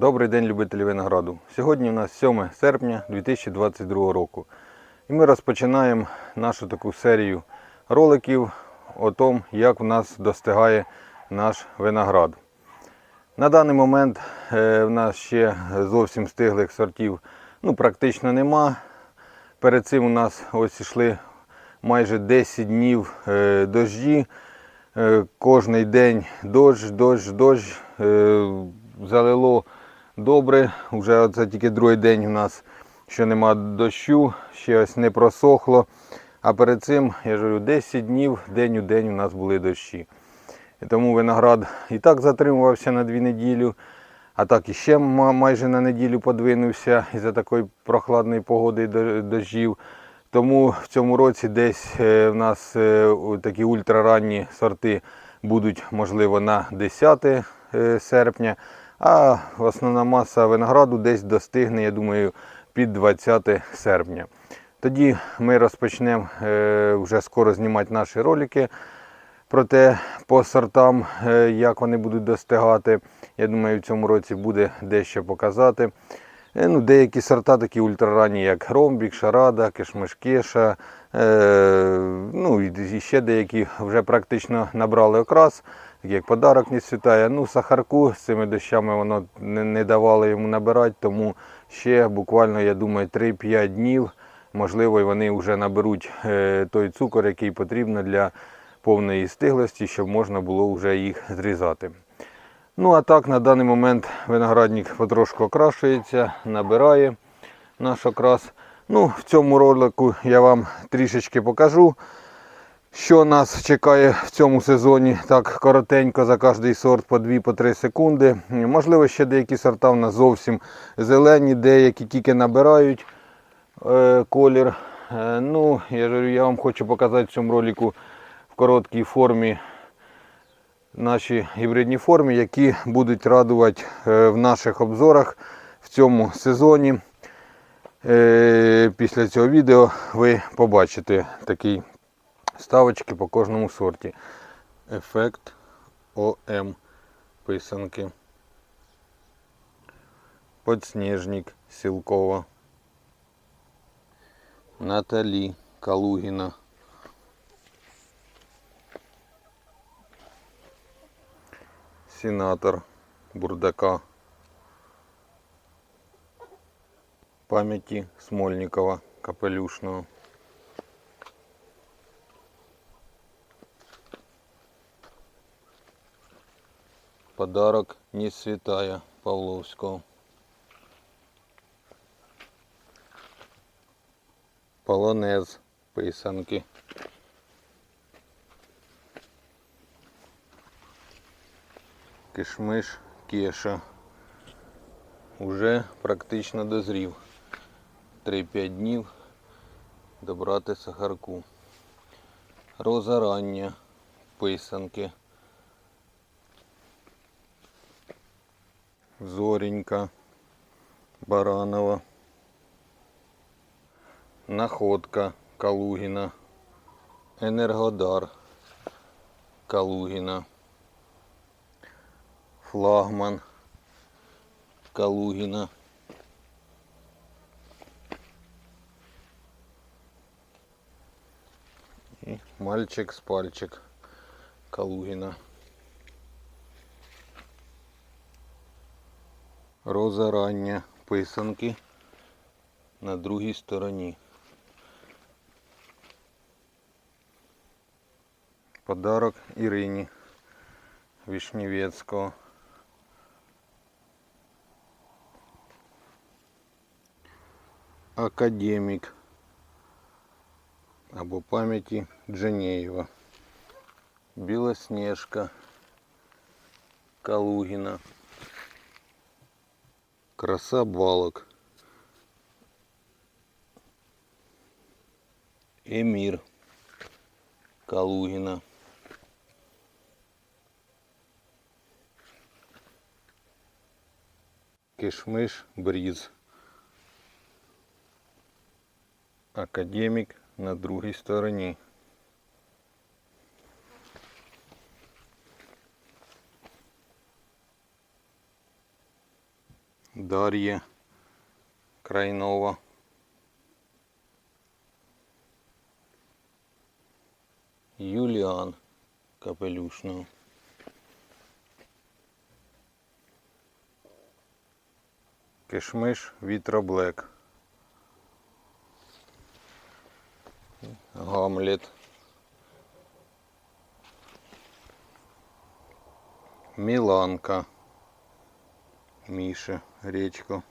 Добрий день, любителі винограду. Сьогодні у нас 7 серпня 2022 року. І ми розпочинаємо нашу таку серію роликів о том, як у нас достигає наш виноград. На даний момент е, в нас ще зовсім стиглих сортів ну, практично нема. Перед цим у нас ось йшли майже 10 днів е, дожді. Е, Кожний день дощ, дощ, дощ. Залило добре. Вже оце тільки другий день у нас що нема дощу, ще ось не просохло. А перед цим, я ж говорю, 10 днів день у день у нас були дощі. І тому виноград і так затримувався на дві неділі, а так і ще майже на неділю подвинувся із-за такої прохладної погоди і дощів. Тому в цьому році десь е, в нас е, такі ультраранні сорти будуть, можливо, на 10 е, серпня, а основна маса винограду десь достигне, я думаю, під 20 серпня. Тоді ми розпочнемо е, вже скоро знімати наші ролики про те по сортам, е, як вони будуть достигати. Я думаю, в цьому році буде дещо показати. Е, Ну, деякі сорта такі ультраранні, як Ромбік, Шарада, Кишмишкеша. Ну і ще деякі вже практично набрали окрас, як подарок не світає. Ну, сахарку з цими дощами воно не, не давало йому набирати, тому ще буквально, я думаю, 3-5 днів. Можливо, вони вже наберуть е, той цукор, який потрібно для повної стиглості, щоб можна було вже їх зрізати. Ну а так, на даний момент виноградник потрошку окрашується, набирає наш окрас. Ну, в цьому ролику я вам трішечки покажу, що нас чекає в цьому сезоні. Так, коротенько за кожний сорт по 2-3 секунди. Можливо, ще деякі сорта в нас зовсім зелені, деякі тільки набирають е, колір. Е, ну, я, я вам хочу показати в цьому ролику в короткій формі наші гібридні форми, які будуть радувати е, в наших обзорах в цьому сезоні. Е, Після цього відео ви побачите такі ставочки по кожному сорті. Ефект ОМ писанки. Подснежник Сілкова. Наталі Калугіна. Сенатор Бурдака. Пам'яті Смольникова Капелюшного. Подарок не святая Павловського. Полонез писанки. Кишмиш Кеша. Уже практично дозрів. 3-5 днів добрати сахарку. Роза рання писанки. Зоренька Баранова. Находка Калугіна. Енергодар Калугіна. Флагман Калугіна. І мальчик з пальчик Калугіна. Роза рання писанки на другій стороні. Подарок Ірині Вишневецького. Академік або пам'яті Дженеєва. Білосніжка Калугіна. Краса балок. Емір Калугіна. Кишмиш Бріз. Академік на другій стороні. Дар'я Крайнова. Юліан Капелюшного. Кишмиш Вітра Блек. Гамлет. Міланка. Міша Речко.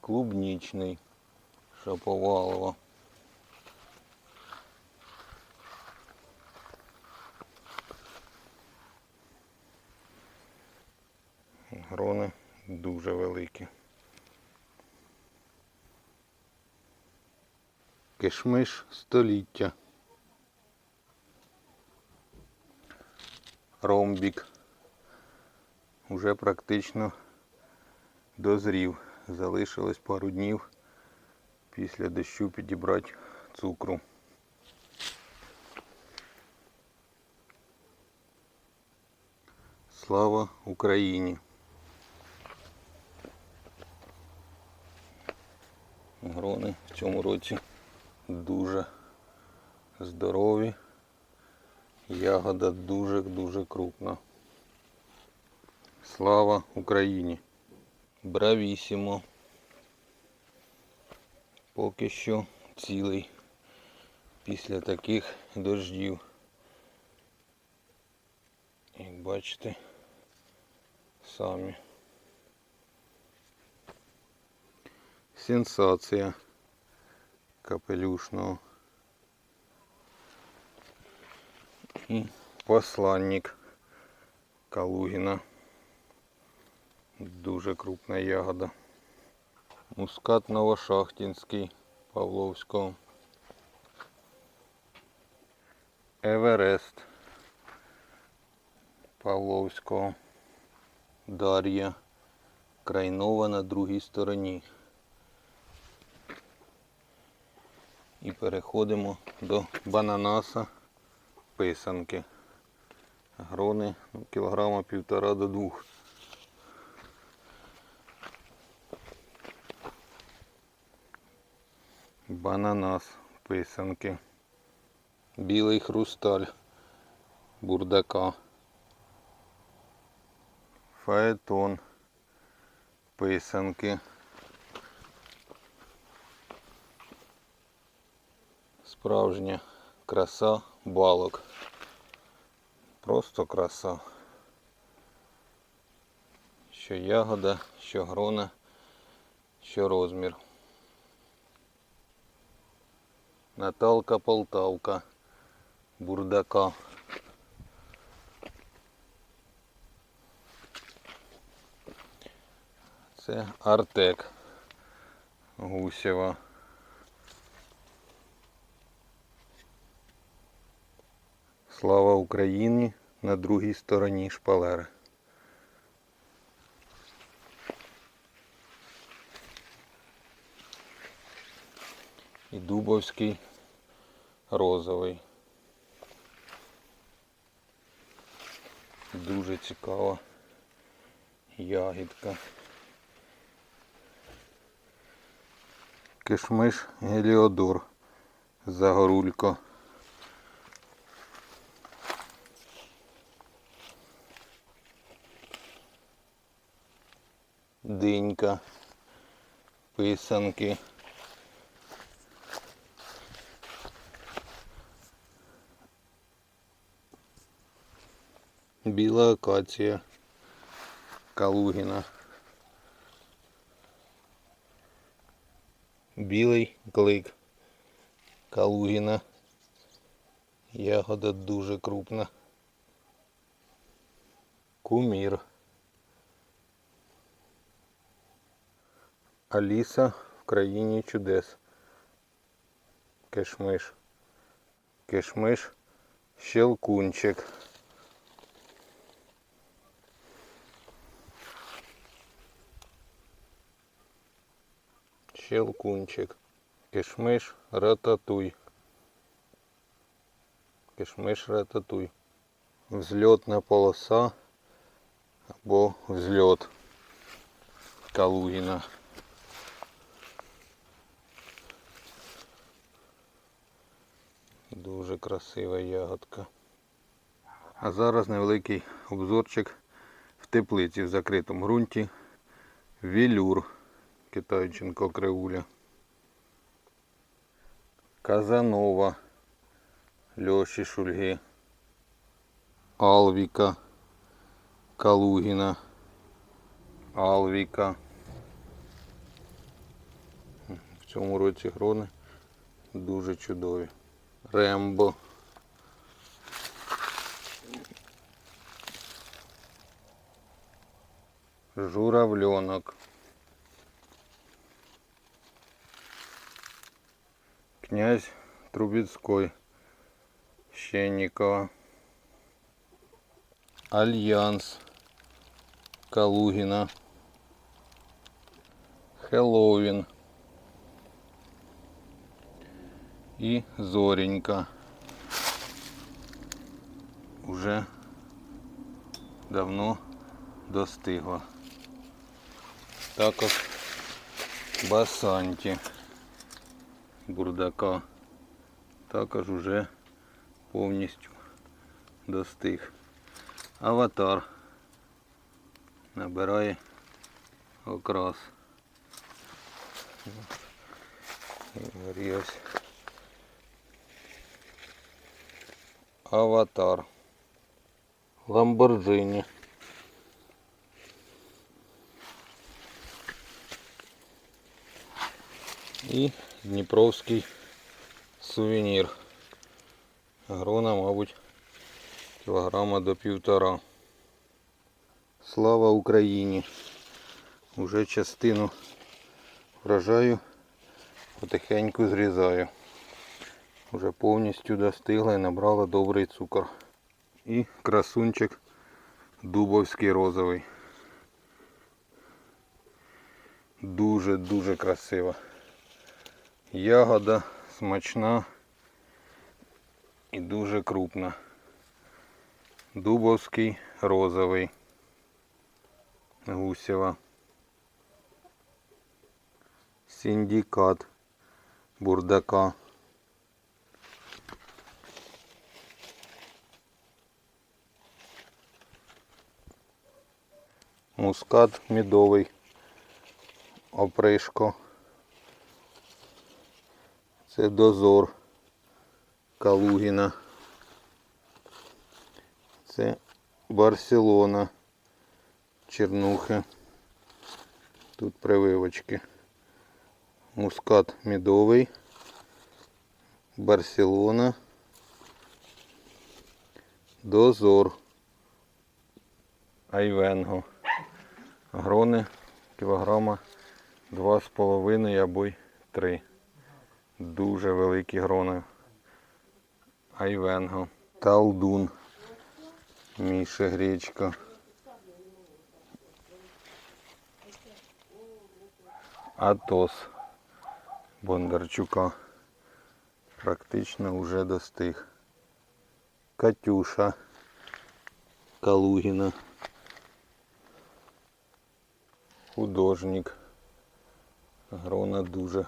Клубничный. Шаповалова. Грони дуже великі. Кишмиш століття. Ромбік. Уже практично дозрів. Залишилось пару днів після дощу підібрати цукру. Слава Україні! Грони в цьому році дуже здорові. Ягода дуже-дуже крупна. Слава Україні! Бравісімо. Поки що цілий після таких дождів. Як бачите, самі. Сенсація капелюшного. І посланник Калугіна. Дуже крупна ягода. Мускат Новошахтинський Павловського. Еверест Павловського. Дар'я. Крайнова на другій стороні. І переходимо до бананаса писанки. Грони ну, кілограма півтора до двох. Бананас писанки. Білий хрусталь бурдака. Фаетон писанки. Справжня краса балок. Просто краса. Що ягода, що грона, що розмір. Наталка Полтавка. Бурдака. Це Артек Гусєва. Слава Україні на другій стороні шпалери. І Дубовський розовий. Дуже цікава ягідка. Кишмиш Геліодор. Загорулько. Динька. Писанки. Біла акація Калугіна. Білий клик Калугіна. Ягода дуже крупна. Кумір. Аліса в країні чудес. Кишмиш. Кишмиш. Щелкунчик. Щелкунчик. Кишмиш рататуй. кишмиш рататуй. Взльотна полоса або взльот Калугіна. Дуже красива ягодка. А зараз невеликий обзорчик в теплиці в закритому ґрунті. Вілюр Китайченко кривуля. Казанова Льоші Шульги. Алвіка Калугіна. Алвіка. В цьому році грони дуже чудові. Рембо. Журавленок. Князь Трубецкой. Щенникова. Альянс. Калугина. Хеллоуин. І Зоренька. Уже давно достигла. Також Басанті бурдака також уже повністю достиг. Аватар набирає окрас. Ось Аватар. Ламборджині. І Дніпровський сувенір. Грона, мабуть, кілограма до півтора. Слава Україні! Уже частину врожаю потихеньку зрізаю. Уже повністю достигла і набрала добрий цукор. І красунчик дубовський розовий. Дуже-дуже красива. Ягода смачна і дуже крупна. Дубовський розовий. Гусєва. Синдикат бурдака. Мускат медовий. Опришко. Це дозор Калугіна. Це Барселона. Чернухи. Тут прививочки. Мускат медовий. Барселона. Дозор. Айвенго. Грони кілограма два з половиною або й три. Дуже великі грони. Айвенго. Талдун. Міша гречка. Атос Бондарчука. Практично вже достиг. Катюша Калугіна. Художник. Грона дуже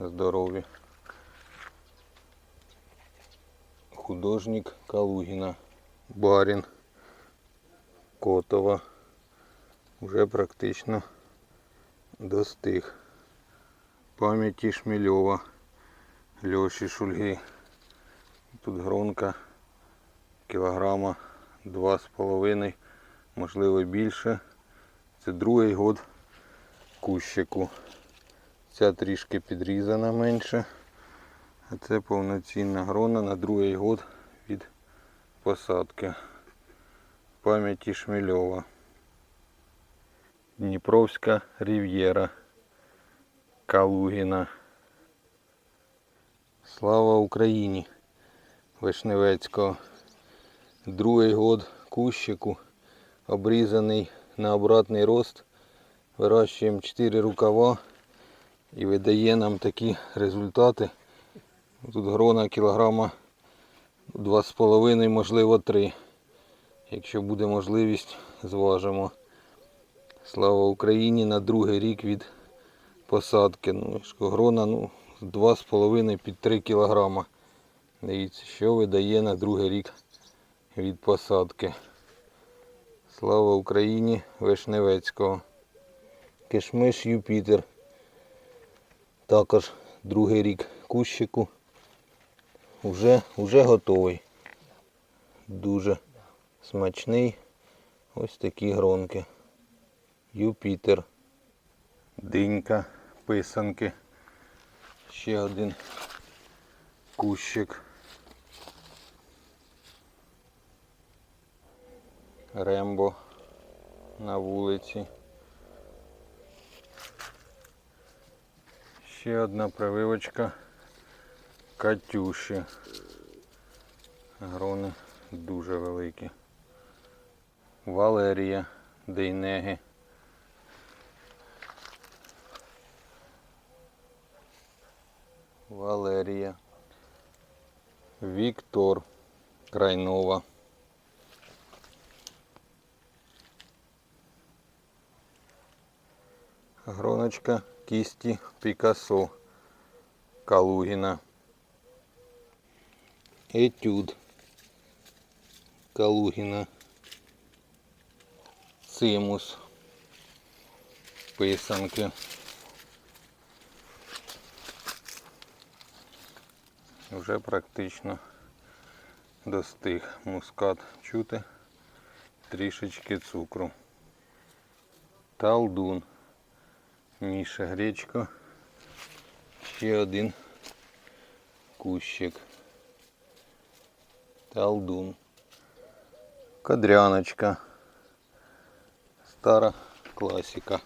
здорові. Художник Калугіна. Барін. Котова. Уже практично достиг. Пам'яті Шмельова. Льоші Шульги. Тут гронка кілограма два з половиною, можливо більше. Це другий год кущику. Ця трішки підрізана менше. А це повноцінна грона на другий год від посадки. Пам'яті Шмельова. Дніпровська рів'єра. Калугіна. Слава Україні! Вишневецького. Другий год кущику. Обрізаний на обратний рост. Вирощуємо 4 рукава і видає нам такі результати. Тут грона кілограма Два з половиною, можливо, три. Якщо буде можливість, зважимо. Слава Україні на другий рік від посадки. Ну, грона ну, 2,5 під 3 кілограма. Дивіться, що видає на другий рік від посадки. Слава Україні Вишневецького. Кишмиш Юпітер. Також другий рік кущику. Уже, уже готовий. Дуже смачний. Ось такі гронки. Юпітер. Динька, писанки. Ще один кущик. Рембо на вулиці. Ще одна прививочка Катюші. Грони дуже великі. Валерія Дейнеги. Валерія. Віктор Крайнова. Гроночка кисти Пикассо Калугина. Етюд Калугина. Цимус. Писанки. Вже практично достиг мускат чути трішечки цукру. Талдун. Міша гречка. Ще один кущик. Талдун. Кадряночка. Стара класика.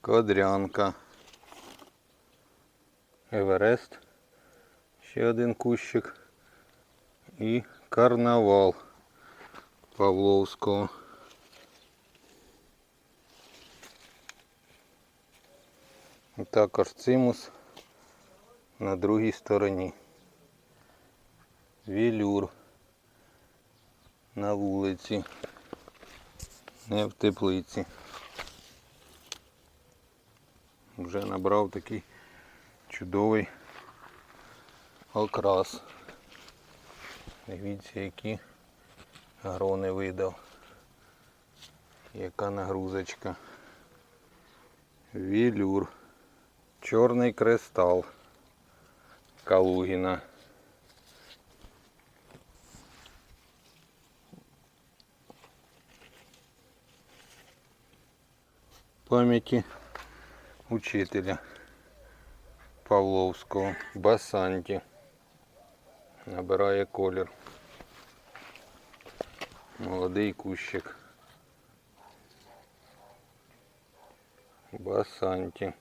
Кадрянка. Еверест. Ще один кущик. І карнавал Павловського. Також цимус на другій стороні. Вілюр на вулиці, не в теплиці. Вже набрав такий чудовий окрас. Дивіться, які грони видав. Яка нагрузочка. Вілюр. Чорний кристал Калугіна. Пам'яті учителя Павловського Басанті. Набирає колір. Молодий кущик. Басанті.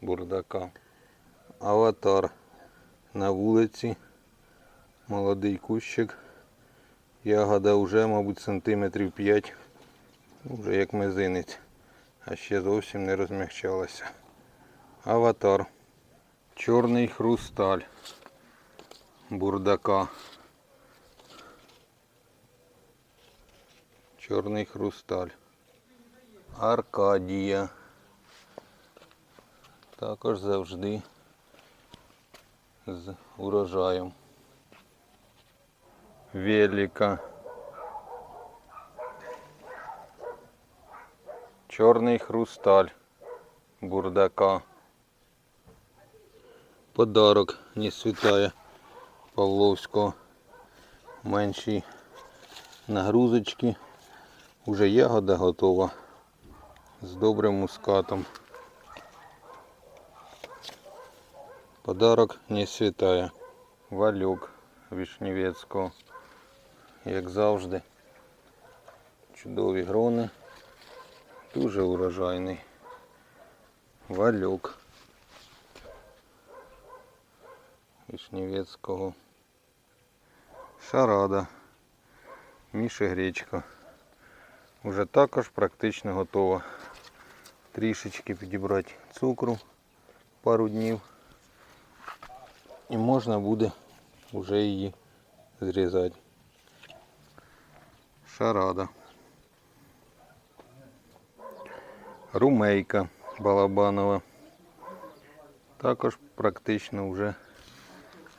Бурдака. Аватар на вулиці. Молодий кущик. Ягода вже, мабуть, сантиметрів 5. Вже як мизинець. А ще зовсім не розмягчалася. Аватар. Чорний хрусталь. Бурдака. Чорний хрусталь. Аркадія. Також завжди з урожаєм. Велика. Чорний хрусталь. Бурдака. Подарок не світає Павловського. Менші нагрузочки. Уже ягода готова з добрим мускатом. Подарок не світає. Валюк Вишневецького. Як завжди. Чудові грони. Дуже урожайний. Валюк. Вишневецького. Шарада. Міша Гречка. Уже також практично готова. Трішечки підібрати цукру пару днів. І можна буде вже її зрізати. Шарада. Румейка балабанова. Також практично вже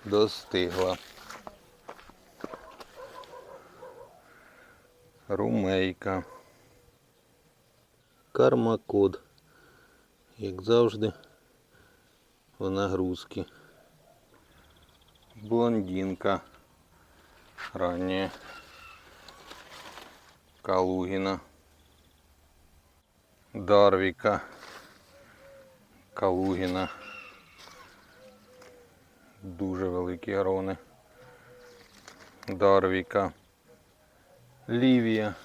достигла. Румейка. Кармакод. Як завжди, в нагрузки. Блондинка. Ранее. Калугина. Дарвіка. Калугіна. Дуже великі грони. Дарвіка. Лівія.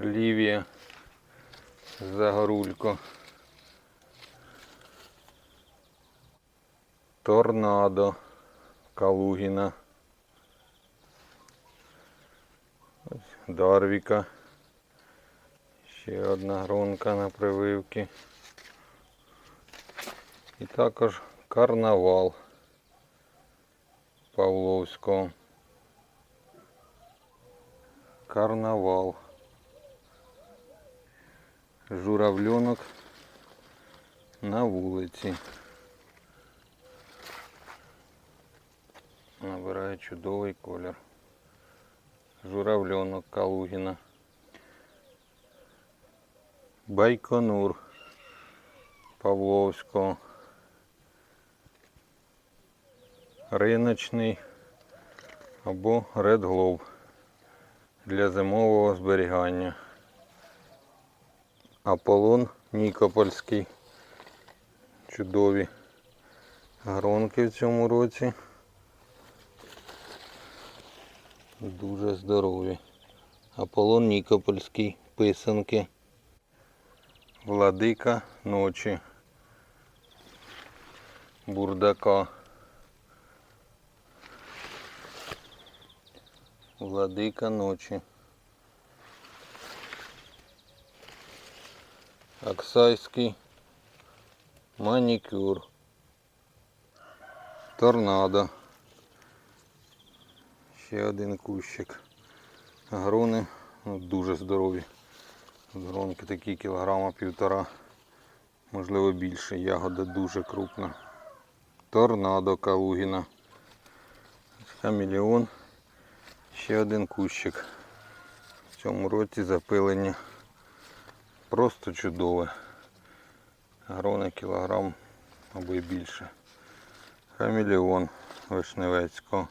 Лівія. Загорулько. Торнадо. Калугіна. Дарвіка. Ще одна гронка на прививки. І також карнавал Павловського. Карнавал. Журавльонок на вулиці. Набирає чудовий колір. Журавльонок Калугіна. Байконур Павловського. Риночний або Globe для зимового зберігання. Аполлон Нікопольський. Чудові гронки в цьому році. Дуже здорові. Аполлон Нікопольський, писанки. Владика ночі. Бурдака. Владика ночі. Оксайський манікюр. Торнадо. Ще один кущик. Грони ну, дуже здорові. Гронки такі кілограма півтора, можливо більше. Ягода дуже крупна. Торнадо Калугіна. Хамелеон. Ще один кущик. В цьому році запилення. Просто чудове. Грони кілограм або й більше. Хамелеон Вишневецького.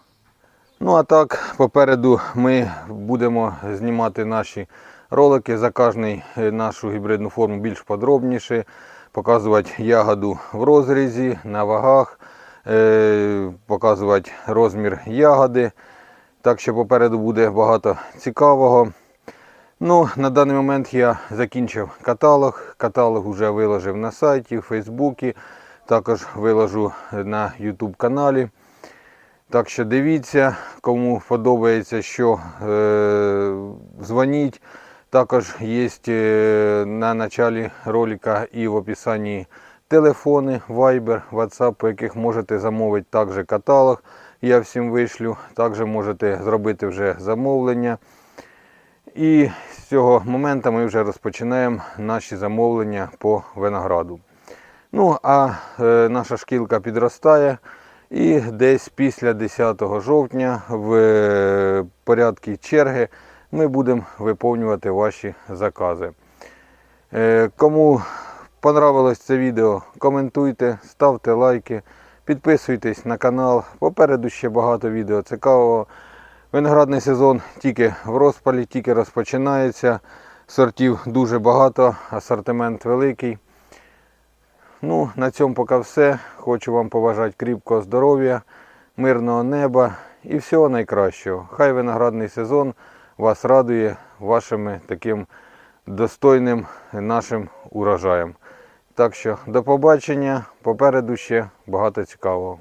Ну а так, попереду ми будемо знімати наші ролики за кожний е, нашу гібридну форму більш подробніше, показувати ягоду в розрізі, на вагах, е, показувати розмір ягоди. Так що попереду буде багато цікавого. Ну, На даний момент я закінчив каталог. Каталог вже виложив на сайті, в Фейсбуці, також виложу на YouTube каналі. Так що дивіться, кому подобається, що е, дзвоніть. Також є е, на початку ролика і в описанні телефони, Viber, WhatsApp, по яких можете замовити також каталог. Я всім вишлю. Також можете зробити вже замовлення. І з цього моменту ми вже розпочинаємо наші замовлення по винограду. Ну, а е, наша шкілка підростає. І десь після 10 жовтня в е, порядку черги ми будемо виповнювати ваші закази. Е, Кому понравилось це відео, коментуйте, ставте лайки, підписуйтесь на канал. Попереду ще багато відео цікавого. Виноградний сезон тільки в розпалі, тільки розпочинається. Сортів дуже багато, асортимент великий. Ну, на цьому поки все. Хочу вам побажати кріпкого здоров'я, мирного неба і всього найкращого. Хай виноградний сезон вас радує вашими таким достойним нашим урожаєм. Так що до побачення. Попереду ще багато цікавого.